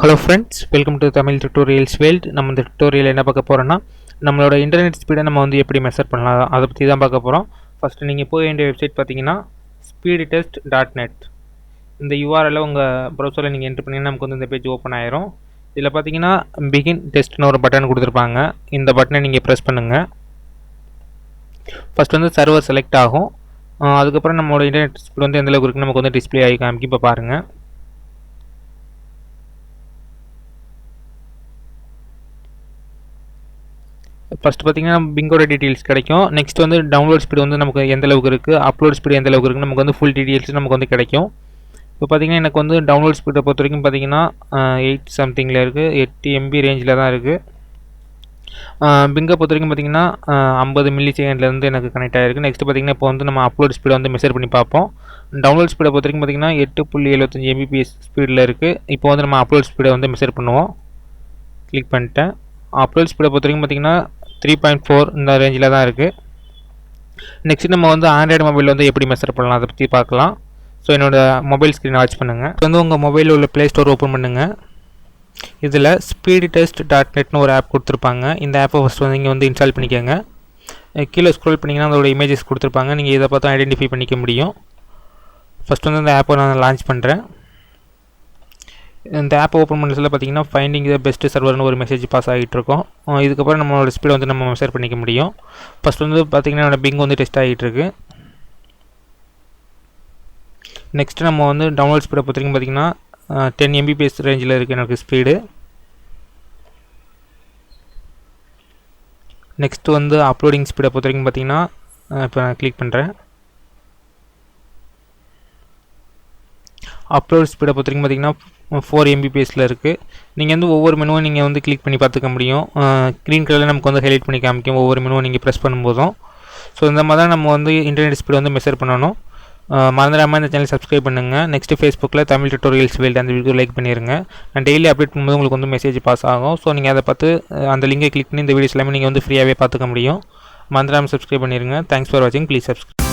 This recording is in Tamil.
Hello friends welcome to Tamil tutorials world நம்ம இந்த டுட்டோரியல் என்ன பார்க்க போகிறோன்னா நம்மளோட இன்டர்நெட் ஸ்பீடை நம்ம வந்து எப்படி மெஷர் பண்ணலாம் அதை பற்றி தான் பார்க்க போகிறோம் ஃபஸ்ட்டு நீங்கள் போக வேண்டிய வெப்சைட் பார்த்தீங்கன்னா ஸ்பீடு டெஸ்ட் டாட் நெட் இந்த யூஆர்எல்ல உங்கள் ப்ரௌசரில் நீங்கள் என்ட்ரு பண்ணிங்கன்னா நமக்கு வந்து இந்த பேஜ் ஓப்பன் ஆயிரும். இதில் பார்த்தீங்கன்னா பிகின் டெஸ்ட்னு ஒரு பட்டன் கொடுத்துருப்பாங்க. இந்த பட்டனை நீங்கள் ப்ரெஸ் பண்ணுங்கள் ஃபஸ்ட் வந்து சர்வர் செலக்ட் ஆகும். அதுக்கப்புறம் நம்மளோட இன்டர்நெட் ஸ்பீட் வந்து எந்த இருக்குது நமக்கு வந்து டிஸ்ப்ளே ஆகி காமிக்கும் இப்போ பாருங்கள் ஃபஸ்ட் பார்த்தீங்கன்னா பிங்கோட டீட்டெயில்ஸ் கிடைக்கும். நெக்ஸ்ட் வந்து டவுன்லோட் ஸ்பீடு வந்து நமக்கு எந்த அளவுக்கு இருக்குது அப்லோட் ஸ்பீடு எந்த அளவுக்கு இருக்குது நமக்கு வந்து ஃபுல் டீட்டெயில்ஸ் நமக்கு வந்து கிடைக்கும். இப்போ பார்த்தீங்கன்னா எனக்கு வந்து டவுன்லோட் ஸ்பீடை பொறுத்த வரைக்கும் பார்த்தீங்கன்னா எயிட் சம்திங்கில் இருக்குது எட்டு எம்பி ரேஞ்சில் தான் இருக்குது பிங்கை பொறுத்த வரைக்கும் பார்த்தீங்கன்னா ஐம்பது மில்லி செகண்ட்லேருந்து எனக்கு கனெக்ட் ஆகிருக்கு நெக்ஸ்ட் பார்த்தீங்கன்னா இப்போ வந்து நம்ம அப்லோட் ஸ்பீடை வந்து மெஷர் பண்ணி பார்ப்போம். டவுன்லோட் ஸ்பீடை பொறுத்த வரைக்கும் பார்த்தீங்கன்னா எட்டு புள்ளி எழுபத்தஞ்சி எம்பிபிஎஸ் ஸ்பீடில் இருக்குது இப்போ வந்து நம்ம அப்லோட் ஸ்பீடை வந்து மெஷர் பண்ணுவோம். கிளிக் பண்ணிட்டேன். அப்லோட் ஸ்பீடை பொறுத்த வரைக்கும் பார்த்தீங்கன்னா த்ரீ பாயிண்ட் ஃபோர் இந்த ரேஞ்சில் தான் இருக்குது நெக்ஸ்ட் நம்ம வந்து ஆண்ட்ராய்டு மொபைல் வந்து எப்படி மெசர் பண்ணலாம் அதை பற்றி பார்க்கலாம். ஸோ என்னோடய மொபைல் ஸ்க்ரீன் வாட்ச் பண்ணுங்கள் இப்போ வந்து உங்கள் மொபைலில் உள்ள ப்ளே ஸ்டோர் ஓப்பன் பண்ணுங்கள் இதில் ஸ்பீடு டெஸ்ட் டாட் நெட்னு ஒரு ஆப் கொடுத்துருப்பாங்க. இந்த ஆப்பை ஃபஸ்ட் வந்து நீங்கள் வந்து இன்ஸ்டால் பண்ணிக்கோங்க. கீழே ஸ்க்ரோல் பண்ணிங்கன்னா அதோட இமேஜஸ் கொடுத்துருப்பாங்க. நீங்கள் இதை பார்த்து ஐடென்டிஃபை பண்ணிக்க முடியும். ஃபஸ்ட் வந்து அந்த ஆப்பை நான் லான்ச் பண்ணுறேன் இந்த ஆப்பை ஓப்பன் பண்ண சொல்ல பார்த்தீங்கன்னா ஃபைண்டிங் த பெஸ்ட் சர்வர்னு ஒரு மெசேஜ் பாஸ் ஆகிட்டு இருக்கும் இதுக்கப்புறம் நம்மளோட ஸ்பீடை வந்து நம்ம மெஷர் பண்ணிக்க முடியும். ஃபஸ்ட் வந்து பார்த்தீங்கன்னா என்னோடய பிங் வந்து டெஸ்ட் ஆகிட்டு இருக்கு நெக்ஸ்ட் நம்ம வந்து டவுன்லோட் ஸ்பீடை பொறுத்த வரைக்கும் பார்த்தீங்கன்னா டென் எம்பிபிஎஸ் ரேஞ்சில் இருக்குது எனக்கு ஸ்பீடு நெக்ஸ்ட் வந்து அப்லோடிங் ஸ்பீடை பொறுத்த வரைக்கும் பார்த்தீங்கன்னா இப்போ நான் கிளிக் பண்ணுறேன் அப்லோட் ஸ்பீடை பொறுத்த வரைக்கும் பார்த்தீங்கன்னா ஃபோர் எம்பிபிஎஸில் இருக்குது நீங்கள் வந்து ஒவ்வொரு மெனுவும் நீங்கள் வந்து கிளிக் பண்ணி பார்த்துக்க முடியும். க்ரீன் கலரில் நமக்கு வந்து ஹைலைட் பண்ணி காமிக்கும் ஒவ்வொரு மெனுவும் நீங்கள் ப்ரெஸ் பண்ணும்போதும். ஸோ இந்த மாதிரி தான் நம்ம வந்து இன்டர்நெட் ஸ்பீடு வந்து மெஷர் பண்ணணும். மறந்துடாமல் இந்த சேனல் சப்ஸ்கிரைப் பண்ணுங்கள் நெக்ஸ்ட் ஃபேஸ்புக்கில் தமிழ் டுட்டோரியல்ஸ் வேல்ட் அந்த வீடியோ லைக் பண்ணிடுங்க நான் டெய்லி அப்டேட் பண்ணும்போது உங்களுக்கு வந்து மெசேஜ் பாஸ் ஆகும். ஸோ நீங்கள் அதை பார்த்து அந்த லிங்கை கிளிக் பண்ணி இந்த வீடியோஸ் எல்லாமே நீங்கள் வந்து ஃப்ரீயாகவே பார்த்துக்க முடியும். மறந்துடாமல் சப்ஸ்கிரைப் பண்ணிடுங்க தேங்க்ஸ் ஃபார் வாட்சிங் ப்ளீஸ் சப்ஸ்கிரைப்